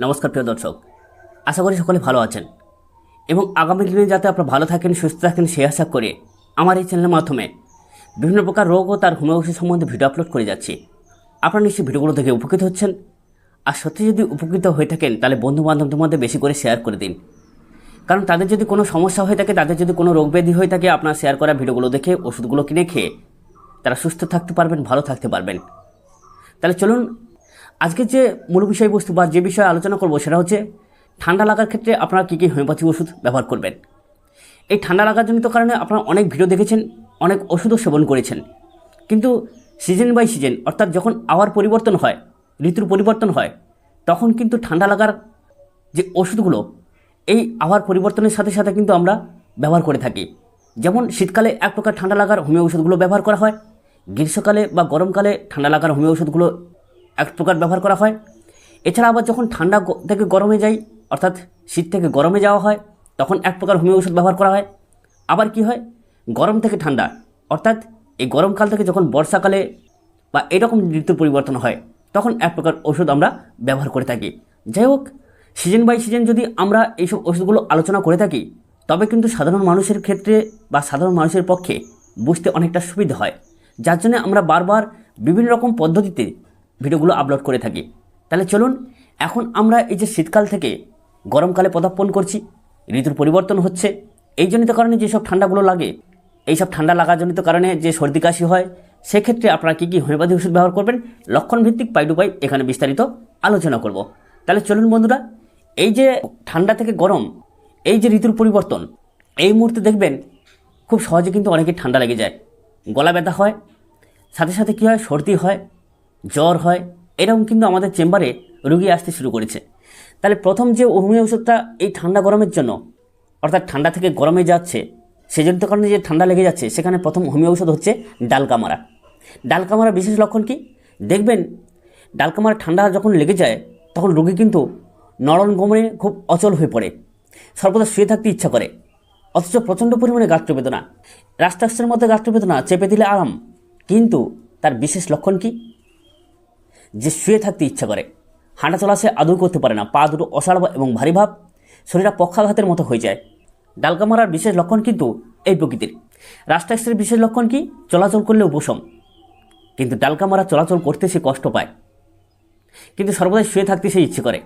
নমস্কার প্রিয় দর্শক। আশা করি সকলে ভালো আছেন। এবং আগামী দিনে যাতে আপনারা ভালো থাকেন, সুস্থ থাকেন সে আশা করে আমার এই চ্যানেলের মাধ্যমে বিভিন্ন প্রকার রোগ ও তার হোমিওপ্যাথি সম্বন্ধে ভিডিও আপলোড করে যাচ্ছি। আপনারা নিশ্চয়ই ভিডিওগুলো দেখে উপকৃত হচ্ছেন। আর সত্যি যদি উপকৃত হয়ে থাকেন, তাহলে বন্ধু বান্ধবদের মধ্যে বেশি করে শেয়ার করে দিন। কারণ তাদের যদি কোনো সমস্যা হয়ে থাকে, তাদের যদি কোনো রোগ ব্যাধি হয়ে থাকে, আপনার শেয়ার করা ভিডিওগুলো দেখে, ওষুধগুলো কিনে খেয়ে তারা সুস্থ থাকতে পারবেন, ভালো থাকতে পারবেন। তাহলে চলুন আজকে যে মূল বিষয়বস্তু বা যে বিষয়ে আলোচনা করব সেটা হচ্ছে, ঠান্ডা লাগার ক্ষেত্রে আপনারা কী কী হোমিওপ্যাথি ওষুধ ব্যবহার করবেন? এই ঠান্ডা লাগার জনিত কারণে আপনারা অনেক ভিডিও দেখেছেন, অনেক ওষুধও সেবন করেছেন। কিন্তু সিজন বাই সিজন, অর্থাৎ যখন আবার পরিবর্তন হয়, ঋতুর পরিবর্তন হয়, তখন কিন্তু ঠান্ডা লাগার যে ওষুধগুলো, এই আবার পরিবর্তনের সাথে সাথে কিন্তু আমরা ব্যবহার করে থাকি। যেমন শীতকালে এক প্রকার ঠান্ডা লাগার হোমিও ওষুধগুলো ব্যবহার করা হয়, গ্রীষ্মকালে বা গরমকালে ঠান্ডা লাগার হোমিও ওষুধগুলো এক প্রকার ব্যবহার করা হয়। এছাড়া আবার যখন ঠান্ডা থেকে গরমে যাই অর্থাৎ শীত থেকে গরমে যাওয়া হয়, তখন এক প্রকার হোমিও ওষুধ ব্যবহার করা হয়। আবার কি হয়? গরম থেকে ঠান্ডা, অর্থাৎ এই গরমকাল থেকে যখন বর্ষাকালে বা এরকম ঋতু পরিবর্তন হয়, তখন এক প্রকার ওষুধ আমরা ব্যবহার করে থাকি। যাই হোক, সিজন বাই সিজন যদি আমরা এইসব ওষুধগুলো আলোচনা করে থাকি, তবে কিন্তু সাধারণ মানুষের ক্ষেত্রে বা সাধারণ মানুষের পক্ষে বুঝতে অনেকটা সুবিধা হয়। যার জন্য আমরা বারবার বিভিন্ন রকম পদ্ধতিতে ভিডিওগুলো আপলোড করে থাকি। তাহলে চলুন, এখন আমরা এই যে শীতকাল থেকে গরমকালে পদার্পণ করছি, ঋতুর পরিবর্তন হচ্ছে, এই জনিত কারণে যেসব ঠান্ডাগুলো লাগে এইসব ঠান্ডা লাগাজনিত কারণে যে সর্দি কাশি হয়, সেক্ষেত্রে আপনারা কী কী হোমিওপ্যাথি ওষুধ ব্যবহার করবেন, লক্ষণভিত্তিক পাই পাই এখানে বিস্তারিত আলোচনা করব। তাহলে চলুন বন্ধুরা, এই যে ঠান্ডা থেকে গরম, এই যে ঋতুর পরিবর্তন, এই মুহূর্তে দেখবেন খুব সহজে কিন্তু অনেকে ঠান্ডা লেগে যায়। গলা ব্যথা হয়, সাথে সাথে কী হয়, সর্দি হয় জ্বর হয়, এরকম কিন্তু আমাদের চেম্বারে রুগী আসতে শুরু করেছে। তাহলে প্রথম যে হোমিও ওষুধটা এই ঠান্ডা গরমের জন্য, অর্থাৎ ঠান্ডা থেকে গরমে যাচ্ছে সেজন্য কারণে যে ঠান্ডা লেগে যাচ্ছে, সেখানে প্রথম হোমিও ওষুধ হচ্ছে ডালকামারা। ডালকামারা বিশেষ লক্ষণ কি? দেখবেন, ডালকামারা ঠান্ডা যখন লেগে যায়, তখন রোগী কিন্তু নরম গমনে খুব অচল হয়ে পড়ে। সর্বদা শুয়ে থাকতে ইচ্ছা করে। অথচ প্রচণ্ড পরিমাণে গাত্রবেদনা। রাস্তাস্ত্রের মধ্যে গাত্রবেদনা চেপে দিলে আরাম। কিন্তু তার বিশেষ লক্ষণ কি? যে শুয়ে থাকতে ইচ্ছা করে। হাঁটা চলা সে আদৌ করতে পারে না। পা দুটো অসাড় এবং ভারী ভাব। শরীরটা পক্ষাঘাতের মতো হয়ে যায়। ডালকা মারার বিশেষ লক্ষণ কিন্তু এই প্রকৃতির। রাষ্ট্রাস্ত্রের বিশেষ লক্ষণ কি? চলাচল করলে উপশম। কিন্তু ডালকা মারা চলাচল করতে সে কষ্ট পায়। কিন্তু সর্বদাই শুয়ে থাকতে সে ইচ্ছে করে।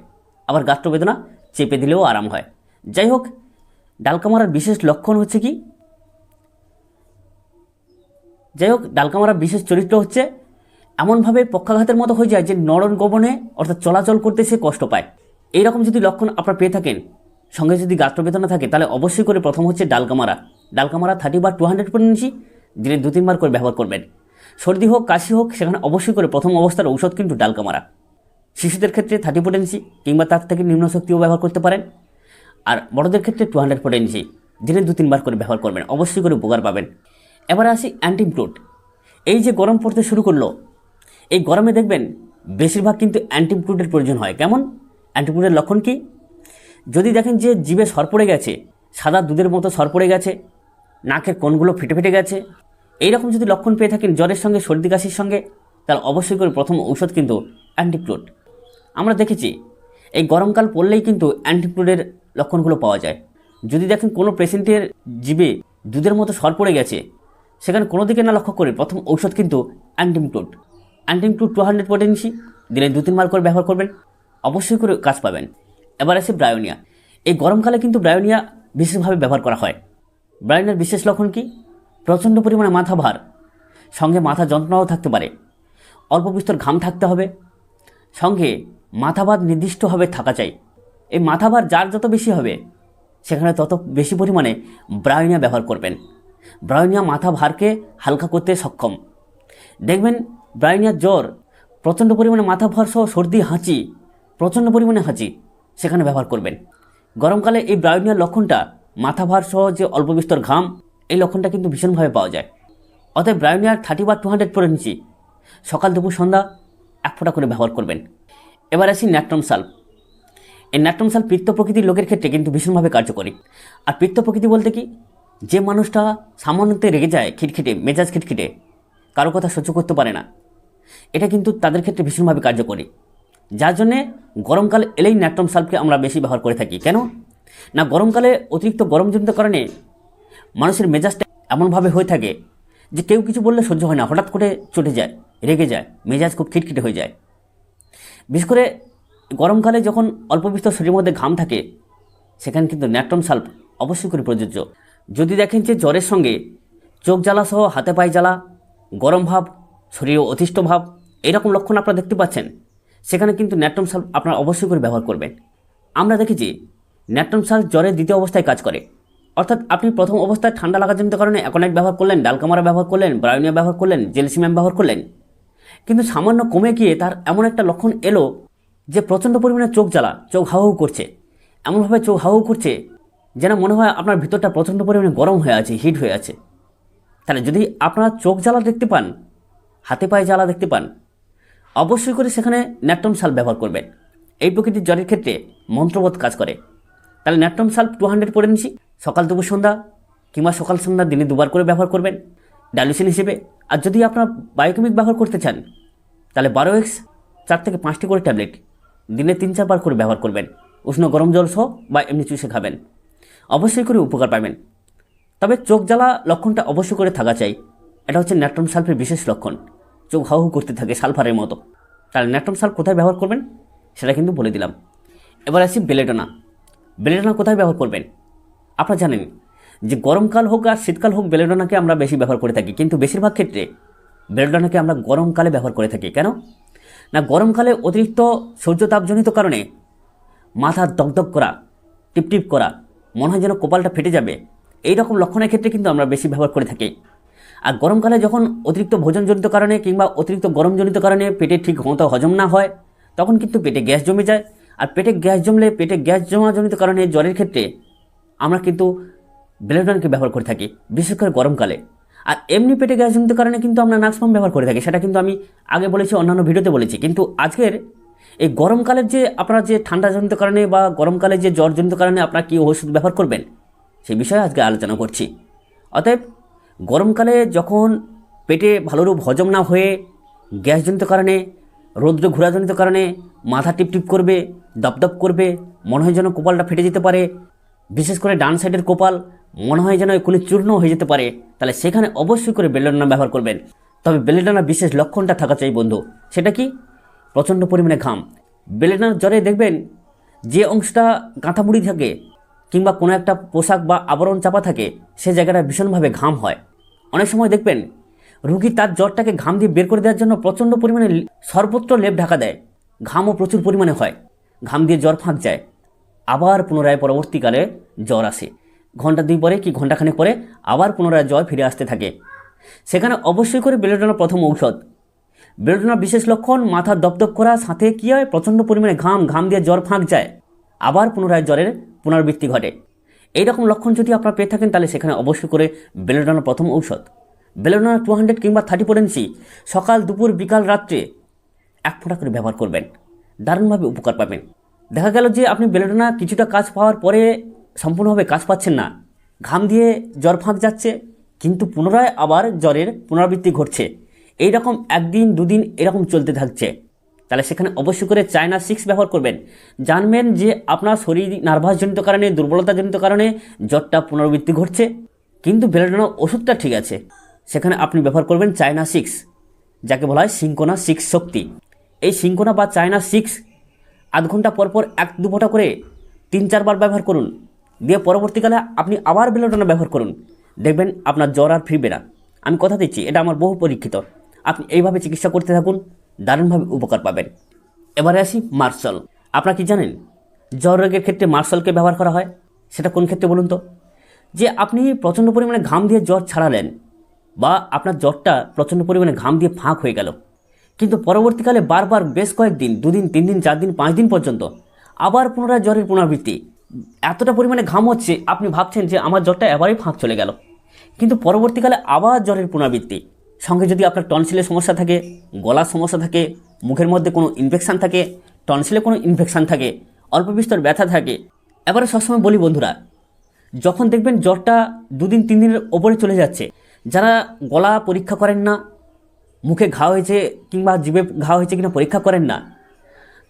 আবার গাত্রবেদনা চেপে দিলেও আরাম হয়। যাই হোক, ডালকা মারার বিশেষ লক্ষণ হচ্ছে কি? যাই হোক, ডালকা মারার বিশেষ চরিত্র হচ্ছে এমনভাবে পক্ষাঘাতের মতো হয়ে যায় যে নরম গমনে অর্থাৎ চলাচল করতে সে কষ্ট পায়। এইরকম যদি লক্ষণ আপনারা পেয়ে থাকেন, সঙ্গে যদি গাত্রবেদনা থাকে, তাহলে অবশ্যই করে প্রথম হচ্ছে ডালকামারা। ডালকামারা থার্টি বা টু হান্ড্রেড পটেন্সি দিনে দু তিনবার করে ব্যবহার করবেন। সর্দি হোক, কাশি হোক, সেখানে অবশ্যই করে প্রথম অবস্থার ঔষধ কিন্তু ডালকামারা। শিশুদের ক্ষেত্রে থার্টি পোটেন্সি কিংবা তার থেকে নিম্ন শক্তিও ব্যবহার করতে পারেন। আর বড়দের ক্ষেত্রে টু হান্ড্রেড পোটেন্সি দিনে দু তিনবার করে ব্যবহার করবেন, অবশ্যই করে উপকার পাবেন। এবারে আসি অ্যান্টিমক্রুট এই যে গরম পড়তে শুরু করল এই গরমে দেখবেন বেশিরভাগ কিন্তু অ্যান্টিমক্রুটের প্রয়োজন হয়। কেমন? অ্যান্টিমক্রুটের লক্ষণ কি? যদি দেখেন যে জিভে সর পড়ে গেছে, সাদা দুধের মতো সর পড়ে গেছে, নাকের কোণগুলো ফেটে ফেটে গেছে, এইরকম যদি লক্ষণ পেয়ে থাকেন জ্বরের সঙ্গে, সর্দি কাশির সঙ্গে, তাহলে অবশ্যই করে প্রথম ঔষধ কিন্তু অ্যান্টিক্রুট আমরা দেখেছি, এই গরমকাল পড়লেই কিন্তু অ্যান্টিক্রুটের লক্ষণগুলো পাওয়া যায়। যদি দেখেন কোনো পেশেন্টের জিভে দুধের মতো সর পড়ে গেছে, সেখানে কোনো দিকে না লক্ষ্য করে প্রথম ঔষধ কিন্তু অ্যান্টিমক্রুট অ্যান্টিমক্রুট টু টু হান্ড্রেড পটেন্সি দিনে দু তিন মাল করে ব্যবহার করবেন, অবশ্যই করে কাজ পাবেন। এবার আসে ব্রায়োনিয়া এই গরমকালে কিন্তু ব্রায়োনিয়া বিশেষভাবে ব্যবহার করা হয়। ব্রায়োনিয়ার বিশেষ লক্ষণ কি? প্রচণ্ড পরিমাণে মাথা ভার, সঙ্গে মাথা যন্ত্রণাও থাকতে পারে। অল্প বিস্তর ঘাম থাকতে হবে, সঙ্গে মাথা ভার নির্দিষ্টভাবে থাকা চাই। এই মাথা ভার যার যত বেশি হবে, সেখানে তত বেশি পরিমাণে ব্রায়োনিয়া ব্যবহার করবেন। ব্রায়োনিয়া মাথা ভারকে হালকা করতে সক্ষম। দেখবেন ব্রায়োনিয়ার জ্বর, প্রচণ্ড পরিমাণে মাথা ভার সহ সর্দি, হাঁচি, প্রচণ্ড পরিমাণে হাঁচি সেখানে ব্যবহার করবেন। গরমকালে এই ব্রায়োনিয়ার লক্ষণটা মাথা ভার সহ যে অল্প বিস্তর ঘাম, এই লক্ষণটা কিন্তু ভীষণভাবে পাওয়া যায়। অতএব ব্রায়োনিয়ার থার্টি বা টু হান্ড্রেড পরে নিচ্ছি সকাল দুপুর সন্ধ্যা এক ফোঁটা করে ব্যবহার করবেন। এবার আসি ন্যাট্রম সাল্প এই ন্যাট্রম সাল পিত্ত প্রকৃতির লোকের ক্ষেত্রে কিন্তু ভীষণভাবে কার্যকরী। আর পিত্ত প্রকৃতি বলতে কি? যে মানুষটা সামান্যতে রেগে যায় খিটখিটে, মেজাজ খিটখিটে কারও কথা সহ্য করতে পারে না। এটা কিন্তু তাদের ক্ষেত্রে ভীষণভাবে কার্যকরী। যার জন্যে গরমকাল এলেই ন্যাট্রম সাল্পকে আমরা বেশি ব্যবহার করে থাকি। কেন? না, গরমকালে অতিরিক্ত গরমজনিত কারণে মানুষের মেজাজটা এমনভাবে হয়ে থাকে যে কেউ কিছু বললে সহ্য হয় না। হঠাৎ করে চটে যায়, রেগে যায়, মেজাজ খুব খিটখিটে হয়ে যায়। বিশেষ করে গরমকালে যখন অল্প বিস্তর শরীরের মধ্যে ঘাম থাকে, সেখানে কিন্তু ন্যাট্রম সাল্প অবশ্যই করে প্রযোজ্য। যদি দেখেন যে জ্বরের সঙ্গে চোখ জ্বালা সহ হাতে পায়ে জ্বালা গরম ভাব শরীরে অতিষ্ঠ ভাব, এরকম লক্ষণ আপনারা দেখতে পাচ্ছেন। সেখানে কিন্তু ন্যাট্রম সাল্প আপনারা অবশ্যই করে ব্যবহার করবেন। আমরা দেখেছি ন্যাট্রম সাল্প জ্বরের দ্বিতীয় অবস্থায় কাজ করে। অর্থাৎ আপনি প্রথম অবস্থায় ঠান্ডা লাগাজনিত কারণে অ্যাকোনাইট ব্যবহার করলেন, ডালকামারা ব্যবহার করলেন, ব্রায়োনিয়া ব্যবহার করলেন, জেলসিম্যাম ব্যবহার করলেন। কিন্তু সামান্য কমে গিয়ে তার এমন একটা লক্ষণ এলো যে প্রচণ্ড পরিমাণে চোখ জ্বালা, চোখ হাউ করছে। এমনভাবে চোখ হাউ করছে যেন মনে হয় আপনার ভিতরটা প্রচণ্ড পরিমাণে গরম হয়ে আছে, হিট হয়ে আছে। তাহলে যদি আপনারা চোখ জ্বালা দেখতে পান, হাতে পায়ে জ্বালা দেখতে পান, অবশ্যই করে সেখানে ন্যাট্রম সাল ব্যবহার করবেন। এই প্রকৃতির জ্বরের ক্ষেত্রে মন্ত্রবোধ কাজ করে। তাহলে ন্যাট্রম সাল টু হান্ড্রেড পড়ে নিচ্ছি সকাল দুপুর সন্ধ্যা কিংবা সকাল সন্ধ্যা দিনে দুবার করে ব্যবহার করবেন। ডাইলুশন হিসেবে। আর যদি আপনার বায়োকেমিক ব্যবহার করতে চান, তাহলে বারো এক্স চার থেকে পাঁচটি করে ট্যাবলেট দিনে তিন চারবার করে ব্যবহার করবেন। উষ্ণ গরম জল সহ বা এমনি চুষে খাবেন। অবশ্যই করে উপকার পাবেন। তবে চোখ জ্বালা লক্ষণটা অবশ্য করে থাকা চাই। এটা হচ্ছে ন্যাট্রম সালফের বিশেষ লক্ষণ। চোখ হাউ করতে থাকে সালফারের মতো। তাহলে ন্যাট্রম সালফ কোথায় ব্যবহার করবেন? সেটা কিন্তু বলে দিলাম। এবার আসি বেলেডোনা। বেলেডোনা কোথায় ব্যবহার করবেন? আপনারা জানেন যে গরমকাল হোক আর শীতকাল হোক বেলেডোনাকে আমরা বেশি ব্যবহার করে থাকি। কিন্তু বেশিরভাগ ক্ষেত্রে বেলেডোনাকে আমরা গরমকালে ব্যবহার করে থাকি। কেন? না গরমকালে অতিরিক্ত সূর্যতাপজনিত কারণে মাথা দগদগ করা, টিপটিপ করা, মনে হয় যেন কপালটা ফেটে যাবে। এই রকম লক্ষণের ক্ষেত্রে কিন্তু আমরা বেশি ব্যবহার করে থাকি। আর গরমকালে যখন অতিরিক্ত ভোজনজনিত কারণে কিংবা অতিরিক্ত গরমজনিত কারণে পেটে ঠিক মতো হজম না হয়, তখন কিন্তু পেটে গ্যাস জমে যায়। আর পেটে গ্যাস জমলে পেটে গ্যাস জমাজনিত কারণে জ্বরের ক্ষেত্রে আমরা কিন্তু বেলেডনকে ব্যবহার করে থাকি, বিশেষ করে গরমকালে। আর এমনি পেটে গ্যাস জনিত কারণে কিন্তু আমরা নাক্সফাম ব্যবহার করে থাকি, সেটা কিন্তু আমি আগে বলেছি, অন্যান্য ভিডিওতে বলেছি। কিন্তু আজকের এই গরমকালের যে, আপনারা যে ঠান্ডাজনিত কারণে বা গরমকালে যে জ্বরজনিত কারণে আপনারা কী ওষুধ ব্যবহার করবেন সেই বিষয়ে আজকে আলোচনা করছি। অতএব গরমকালে যখন পেটে ভালোরূপ হজম না হয়ে গ্যাসজনিত কারণে, রৌদ্র ঘোরাজনিত কারণে মাথা টিপটিপ করবে, দপদপ করবে, মনে হয় যেন কপালটা ফেটে যেতে পারে, বিশেষ করে ডান সাইডের কপাল মনে হয় যেন এক্ষুনি চূর্ণ হয়ে যেতে পারে, তাহলে সেখানে অবশ্যই করে বেলেডানা ব্যবহার করবেন। তবে বেলেডানা বিশেষ লক্ষণটা থাকা চাই বন্ধু, সেটা কি? প্রচণ্ড পরিমাণে ঘাম। বেলেডানার জ্বরে দেখবেন যে অংশটা গাঁথামুড়ি থাকে কিংবা কোনো একটা পোশাক বা আবরণ চাপা থাকে, সে জায়গাটা ভীষণভাবে ঘাম হয়। অনেক সময় দেখবেন, রুগী তার জ্বরটাকে ঘাম দিয়ে বের করে দেওয়ার জন্য প্রচণ্ড পরিমাণে সর্বত্র লেপ ঢাকা দেয়। ঘামও প্রচুর পরিমাণে হয়। ঘাম দিয়ে জ্বর ফাঁক যায়। আবার পুনরায় পরবর্তীকালে জ্বর আসে। ঘণ্টা দুই পরে কি ঘন্টাখানেক পরে আবার পুনরায় জ্বর ফিরে আসতে থাকে। সেখানে অবশ্যই করে বেলোডোনা প্রথম ঔষধ। বেলোডোনার বিশেষ লক্ষণ, মাথা দপদপ করা, সাথে কী হয়? প্রচণ্ড পরিমাণে ঘাম ঘাম দিয়ে জ্বর ফাঁক যায়। আবার পুনরায় জ্বরের পুনরাবৃত্তি ঘটে। এই রকম লক্ষণ যদি আপনারা পেয়ে থাকেন, তাহলে সেখানে অবশ্যই করে বেলোডোনা প্রথম ঔষধ। বেলোডোনা টু হান্ড্রেড কিংবা থার্টি পোরেন্সি সকাল, দুপুর, বিকাল, রাত্রে এক ফোঁটা করে ব্যবহার করবেন। দারুণভাবে উপকার পাবেন। দেখা গেল যে আপনি বেলোডোনা কিছুটা কাজ পাওয়ার পরে সম্পূর্ণভাবে কাজ পাচ্ছেন না। ঘাম দিয়ে জ্বর ফাঁক যাচ্ছে, কিন্তু পুনরায় আবার জ্বরের পুনরাবৃত্তি ঘটছে। এই রকম একদিন, দুদিন এরকম চলতে থাকছে। তাহলে সেখানে অবশ্যই করে চায়না সিক্স ব্যবহার করবেন। জানবেন যে আপনার শরীর নার্ভাসজনিত কারণে, দুর্বলতাজনিত কারণে জ্বরটা পুনরাবৃত্তি ঘটছে। কিন্তু বেলোডোনা ওষুধটা ঠিক আছে। সেখানে আপনি ব্যবহার করবেন চায়না সিক্স যাকে বলা হয় সিঙ্কোনা সিক্স শক্তি। এই সিঙ্কোনা বা চায়না সিক্স আধ ঘণ্টা পর পর এক দু ফোঁটা করে তিন চারবার ব্যবহার করুন। দিয়ে পরবর্তীকালে আপনি আবার বেলোডোনা ব্যবহার করুন। দেখবেন আপনার জ্বর আর ফিরবে না। আমি কথা দিচ্ছি, এটা আমার বহু পরীক্ষিত। আপনি এইভাবে চিকিৎসা করতে থাকুন। দারুণভাবে উপকার পাবেন। এবারে আসি মার্শাল। আপনারা কি জানেন জ্বর রোগের ক্ষেত্রে মার্শালকে ব্যবহার করা হয়? সেটা কোন ক্ষেত্রে বলুন তো? যে আপনি প্রচণ্ড পরিমাণে ঘাম দিয়ে জ্বর ছাড়ালেন বা আপনার জ্বরটা প্রচণ্ড পরিমাণে ঘাম দিয়ে ফাঁক হয়ে গেল। কিন্তু পরবর্তীকালে বারবার বেশ কয়েকদিন, দুদিন তিন দিন চার দিন পাঁচ দিন পর্যন্ত আবার পুনরায় জ্বরের পুনরাবৃত্তি। এতটা পরিমাণে ঘাম হচ্ছে, আপনি ভাবছেন যে আমার জ্বরটা এবারই ফাঁক চলে গেল। কিন্তু পরবর্তীকালে আবার জ্বরের পুনরাবৃত্তি। সঙ্গে যদি আপনার টনসিলের সমস্যা থাকে, গলার সমস্যা থাকে, মুখের মধ্যে কোনো ইনফেকশান থাকে, টনসিলে কোনো ইনফেকশান থাকে, অল্প বিস্তর ব্যথা থাকে, এবারে সবসময় বলি বন্ধুরা, যখন দেখবেন জ্বরটা দুদিন তিন দিনের ওপরে চলে যাচ্ছে, যারা গলা পরীক্ষা করেন না, মুখে ঘা হয়েছে কিংবা জিভে ঘা হয়েছে কিনা পরীক্ষা করেন না,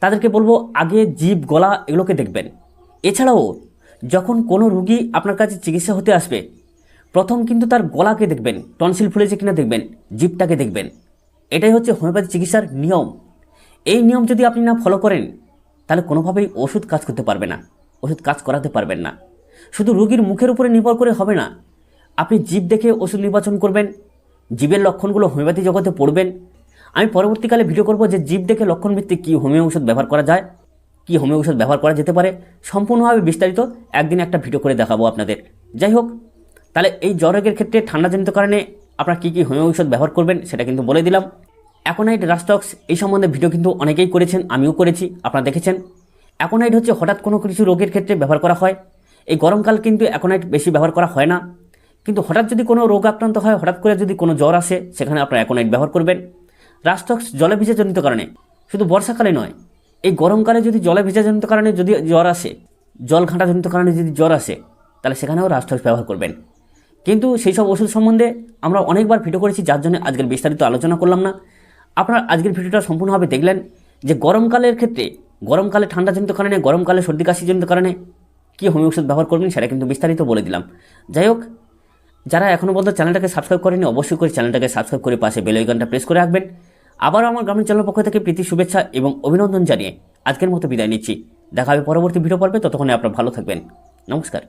তাদেরকে বলব আগে জিভ, গলা এগুলোকে দেখবেন। এছাড়াও, যখন কোনো রুগী আপনার কাছে চিকিৎসা হতে আসবে প্রথম কিন্তু তার গলাকে দেখবেন, টনসিল ফুলেছে কিনা দেখবেন, জিভটাকে দেখবেন। এটাই হচ্ছে হোমিওপ্যাথি চিকিৎসার নিয়ম। এই নিয়ম যদি আপনি না ফলো করেন, তাহলে কোনোভাবেই ওষুধ কাজ করতে পারবে না, ওষুধ কাজ করাতে পারবেন না। শুধু রোগীর মুখের উপরে নির্ভর করে হবে না, আপনি জীব দেখে ওষুধ নির্বাচন করবেন জীবের লক্ষণগুলো হোমিওপ্যাথি জগতে পড়বেন। আমি পরবর্তীকালে ভিডিও করব যে জীব দেখে লক্ষণ ভিত্তিক কী হোমিও ওষুধ ব্যবহার করা যায়, কী হোমিও ওষুধ ব্যবহার করা যেতে পারে, সম্পূর্ণভাবে বিস্তারিত একদিন একটা ভিডিও করে দেখাবো আপনাদের। যাই হোক তাহলে এই জ্বরের ক্ষেত্রে ঠান্ডাজনিত কারণে আপনারা কী কী হোমিও ঔষধ ব্যবহার করবেন সেটা কিন্তু বলে দিলাম। অ্যাকোনাইট রাস্টক্স এই সম্বন্ধে ভিডিও কিন্তু অনেকেই করেছেন, আমিও করেছি, আপনারা দেখেছেন। অ্যাকোনাইট হচ্ছে হঠাৎ কোনো কিছু রোগের ক্ষেত্রে ব্যবহার করা হয়। এই গরমকাল কিন্তু অ্যাকোনাইট বেশি ব্যবহার করা হয় না। কিন্তু হঠাৎ যদি কোনো রোগ আক্রান্ত হয়, হঠাৎ করে যদি কোনো জ্বর আসে, সেখানে আপনারা অ্যাকোনাইট ব্যবহার করবেন। রাস্টক্স জলে ভিজাজনিত কারণে, শুধু বর্ষাকালে নয়, এই গরমকালে যদি জলে ভিজাজনিত কারণে যদি জ্বর আসে, জল ঘাঁটাজনিত কারণে যদি জ্বর আসে, তাহলে সেখানেও রাস্টক্স ব্যবহার করবেন। কিন্তু সেই সব ওষুধ সম্বন্ধে আমরা অনেকবার ভিডিও করেছি, যার জন্য আজকের বিস্তারিত আলোচনা করলাম না। আপনারা আজকের ভিডিওটা সম্পূর্ণভাবে দেখলেন যে গরমকালের ক্ষেত্রে, গরমকালে ঠান্ডাজনিত কারণে, গরমকালে সর্দি কাশিজনিত কারণে কী হোমিও ওষুধ ব্যবহার করবেন সেটা কিন্তু বিস্তারিত বলে দিলাম। যাই হোক, যারা এখনও পর্যন্ত চ্যানেলটাকে সাবস্ক্রাইব করেনি অবশ্যই করে চ্যানেলটাকে সাবস্ক্রাইব করে পাশে বেল আইকনটা প্রেস করে রাখবেন। আবারও আমার গ্রামীণ চ্যানেল পক্ষ থেকে প্রীতি, শুভেচ্ছা এবং অভিনন্দন জানিয়ে আজকের মতো বিদায় নিচ্ছি। দেখা হবে পরবর্তী ভিডিও পর্বে, ততক্ষণে আপনারা ভালো থাকবেন। নমস্কার।